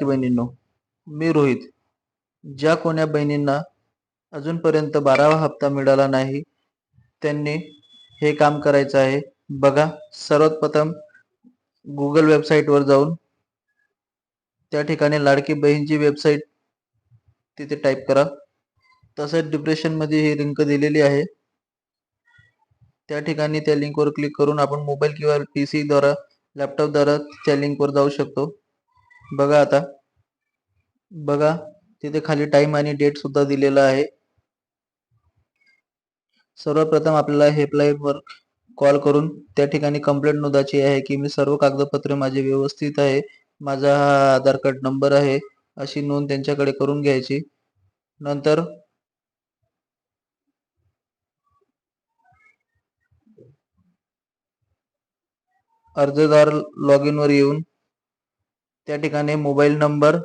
लाडकी बहिणींनो मी रोहित. ज्या कोण्या बहिणींना अजूनपर्यंत बारावा हप्ता मिळाला नाही त्यांनी हे काम करायचं आहे. बघा सर्वात प्रथम गुगल वेबसाईटवर जाऊन त्या ठिकाणी लाडकी बहीणची वेबसाईट तिथे टाईप करा. तसेच डिप्रेशनमध्ये ही लिंक दिलेली आहे. त्या ठिकाणी त्या लिंकवर क्लिक करून आपण मोबाईल किंवा पी सीद्वारा लॅपटॉपद्वारा त्या लिंकवर जाऊ शकतो. बघा आता. बघा तिथे खाली टाइम आणि डेट सुद्धा दिलेला आहे. सर्वप्रथम आपल्याला हेल्पलाईनवर कॉल करून त्या ठिकाणी कंप्लेंट नोंदायची आहे की मी सर्व कागदपत्रे माझे व्यवस्थित आहे माझा हा आधार कार्ड नंबर आहे अशी नोंद त्यांच्याकडे करून घ्यायची. नंतर अर्जदार लॉग इनवर येऊन त्या ठिकाणी मोबाईल नंबर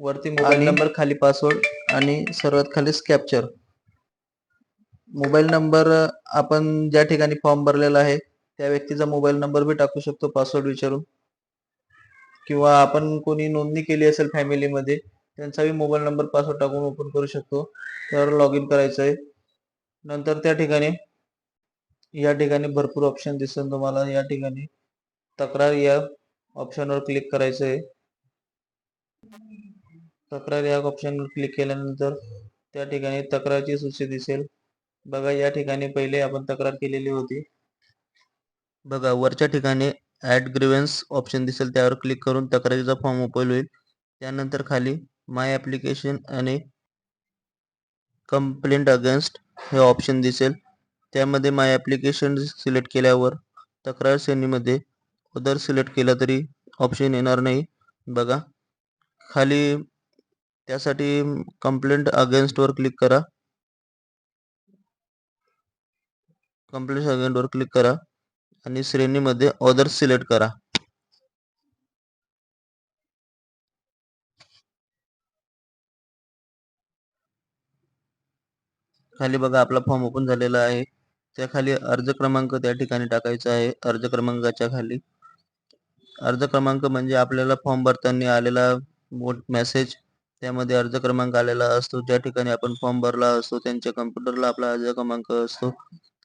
वरती मोबाईल नंबर खाली पासवर्ड आणि सर्वात खाली स्कॅप्चर मोबाईल नंबर आपण ज्या ठिकाणी फॉर्म भरलेला आहे त्या व्यक्तीचा मोबाईल नंबर बी टाकू शकतो पासवर्ड विचारून. किंवा आपण कोणी नोंदणी केली असेल फॅमिलीमध्ये त्यांचाही मोबाईल नंबर पासवर्ड टाकून ओपन करू शकतो. तर लॉग इन करायचं आहे नंतर त्या ठिकाणी या ठिकाणी भरपूर ऑप्शन दिसेल तुम्हाला. या ठिकाणी तक्रार या ऑप्शनवर क्लिक करायचं आहे तक्रार या ऑप्शनवर क्लिक केल्यानंतर त्या ठिकाणी तक्रारची सूची दिसेल. बघा या ठिकाणी पहिले आपण तक्रार केलेली होती. बघा वरच्या ठिकाणी ऍड ग्रिव्हन्स ऑप्शन दिसेल. त्यावर क्लिक करून तक्रारीचा फॉर्म ओपन होईल. त्यानंतर खाली माय ॲप्लिकेशन आणि कंप्लेंट अगेन्स्ट हे ऑप्शन दिसेल. त्यामध्ये माय ॲप्लिकेशन सिलेक्ट केल्यावर तक्रार श्रेणीमध्ये अदर सिलेक्ट केला तरी ऑप्शन येणार नाही. बघा खाली त्यासाठी कंप्लेंट अगेन्स्टवर क्लिक करा. कंप्लेंट अगेन्स्टवर क्लिक करा आणि श्रेणीमध्ये ऑदर सिलेक्ट करा. खाली बघा आपला फॉर्म ओपन झालेला आहे. त्या खाली अर्ज क्रमांक त्या ठिकाणी टाकायचा आहे. अर्ज क्रमांकाच्या खाली. अर्ज क्रमांक म्हणजे आपल्याला फॉर्म भरताना आलेला मेसेज त्यामध्ये अर्ज क्रमांक आलेला असतो. ज्या ठिकाणी आपण फॉर्म भरला असतो. त्यांच्या कम्प्युटरला आपला अर्ज क्रमांक असतो.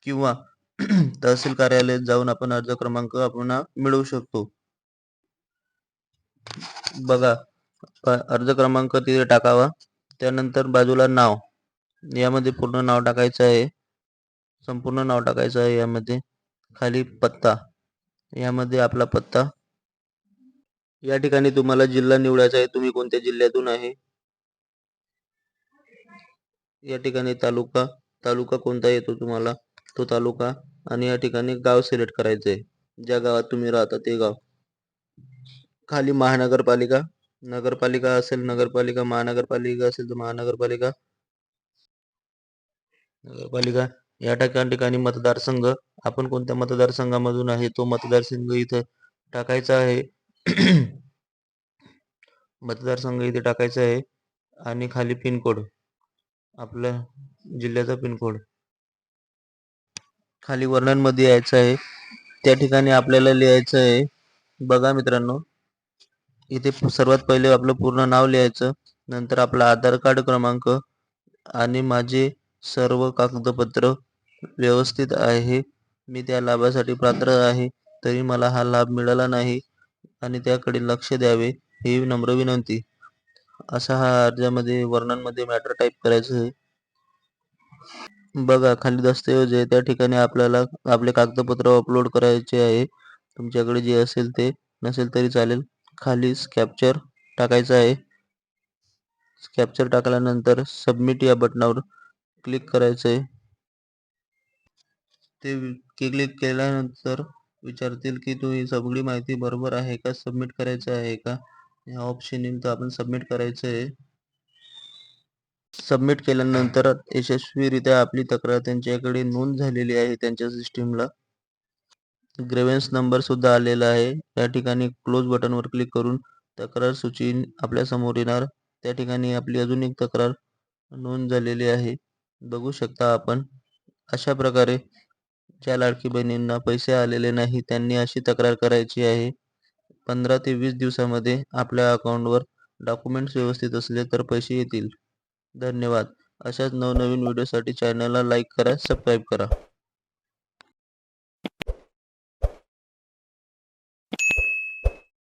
किंवा तहसील कार्यालयात जाऊन आपण अर्ज क्रमांक आपण मिळवू शकतो. बघा अर्ज क्रमांक तिथे टाकावा. त्यानंतर बाजूला नाव. यामध्ये पूर्ण नाव टाकायचं आहे. संपूर्ण नाव टाकायचं आहे यामध्ये. खाली पत्ता. यामध्ये आपला पत्ता. या ठिकाणी तुम्हाला जिल्हा निवडायचा आहे. तुम्ही कोणत्या जिल्ह्यातून आहे? या ठिकाणी तालुका तालुका कोणता येतो तुम्हाला? तो तालुका आणि या ठिकाणी गाव सिलेक्ट करायचं आहे ज्या गावात तुम्ही राहता ते गाव. खाली महानगरपालिका नगरपालिका असेल नगरपालिका महानगरपालिका असेल तर महानगरपालिका नगरपालिका. या ठिकाणी ठिकाणी मतदारसंघ आपण कोणत्या मतदारसंघामधून आहे? तो मतदारसंघ इथं टाकायचा आहे. मतदारसंघ इथे टाकायचा आहे. आणि खाली पिनकोड. आपल्या जिल्ह्याचा पिनकोड. खाली वर्णनमध्ये यायचं आहे. त्या ठिकाणी आपल्याला लिहायचं आहे. बघा मित्रांनो इथे सर्वात पहिले आपलं पूर्ण नाव लिहायचं. नंतर आपला आधार कार्ड क्रमांक आणि माझे सर्व कागदपत्र व्यवस्थित आहे. मी त्या लाभासाठी पात्र आहे. तरी मला हा लाभ मिळाला नाही आणि त्याकडे लक्ष द्यावे ही नम्र विनंती. असा हा अर्जामध्ये वर्णनमध्ये मॅटर टाईप करायचं आहे. बघा खाली दस्तऐवज आहे. त्या ठिकाणी आपल्याला आपले कागदपत्र अपलोड करायचे आहे. तुमच्याकडे जे असेल ते नसेल तरी चालेल. खाली स्कॅप्चर टाकायचं आहे. स्कॅप्चर टाकल्यानंतर सबमिट या बटनावर क्लिक करायचं आहे. ते क्लिक केल्यानंतर विचारतील की तुम्ही सगळी माहिती बरोबर आहे का? सबमिट करायचं आहे का? या ऑप्शन येईल तर आपण सबमिट करायचं आहे. सबमिट केल्यानंतर यशस्वीरित्या आपली तक्रार त्यांच्याकडे नोंद झालेली आहे त्यांच्या सिस्टीमला ग्रेव्हन्स नंबर सुद्धा आलेला आहे. त्या ठिकाणी क्लोज बटनवर क्लिक करून तक्रार सूची आपल्यासमोर येणार. त्या ठिकाणी आपली अजून एक तक्रार नोंद झालेली आहे. बघू शकता आपण. अशा प्रकारे ज्या लाडकी बहिणींना पैसे आलेले नाही त्यांनी अशी तक्रार करायची आहे. पंधरा ते वीस दिवसामध्ये आपल्या अकाउंटवर डॉक्युमेंट्स व्यवस्थित असले तर पैसे येतील. धन्यवाद. अशाच नवनवीन व्हिडिओसाठी चॅनलला लाईक करा सबस्क्राईब करा.